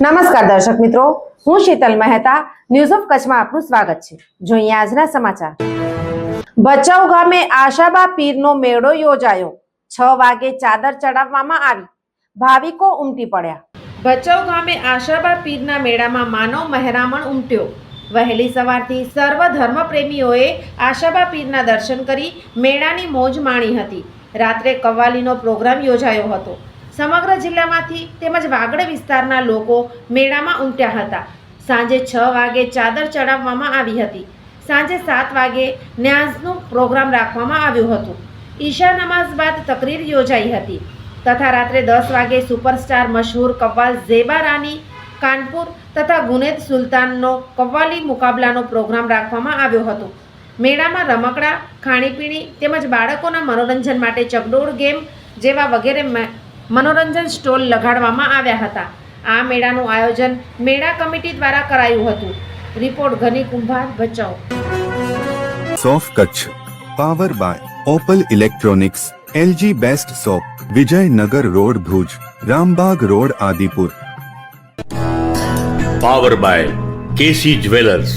નમસ્કાર દર્શક મિત્રો, હું શીતલ મહેતા ન્યૂઝ ઓફ કચ્છમાં આપનું સ્વાગત છે. જોઈએ આજના સમાચાર. ભચાઉ ગામે આશાબા પીરનો મેળો યોજાયો. છ વાગે ચાદર ચડાવવામાં આવી. ભાવિકો ઉમટી પડ્યા. ભચાઉ ગામે આશાબા પીરના મેળામાં માનવ મહેરામણ ઉમટ્યો. વહેલી સવારથી સર્વ ધર્મ પ્રેમીઓએ આશાબા પીરના દર્શન કરી મેળાની મોજ માણી હતી. રાત્રે કવ્વાલીનો પ્રોગ્રામ યોજાયો હતો. સમગ્ર જિલ્લામાંથી તેમજ વાગડ વિસ્તારના લોકો મેળામાં ઉમટ્યા હતા. સાંજે છ વાગે ચાદર ચડાવવામાં આવી હતી. સાંજે સાત વાગે ન્યાઝનું પ્રોગ્રામ રાખવામાં આવ્યું હતું. ઈશા નમાઝ બાદ તકરીર યોજાઈ હતી. તથા રાત્રે દસ વાગે સુપરસ્ટાર મશહૂર કવ્વાલ ઝેબા રાની કાનપુર તથા ગુનેદ સુલતાનનો કવ્વાલી મુકાબલાનો પ્રોગ્રામ રાખવામાં આવ્યો હતો. મેળામાં રમકડા ખાણીપીણી તેમજ બાળકોના મનોરંજન માટે ચકડોળ ગેમ જેવા વગેરે મનોરંજન સ્ટોલ લગાડવામાં આવ્યા હતા. આ મેળાનું આયોજન મેળા કમિટી દ્વારા કરાયું હતું. રિપોર્ટ ઘની કુંભાર Bhachau. સોફ Kutch. Power by Opal electronics LG best shop Vijaynagar road Bhuj Rambag road Adipur. Power by KC jewellers.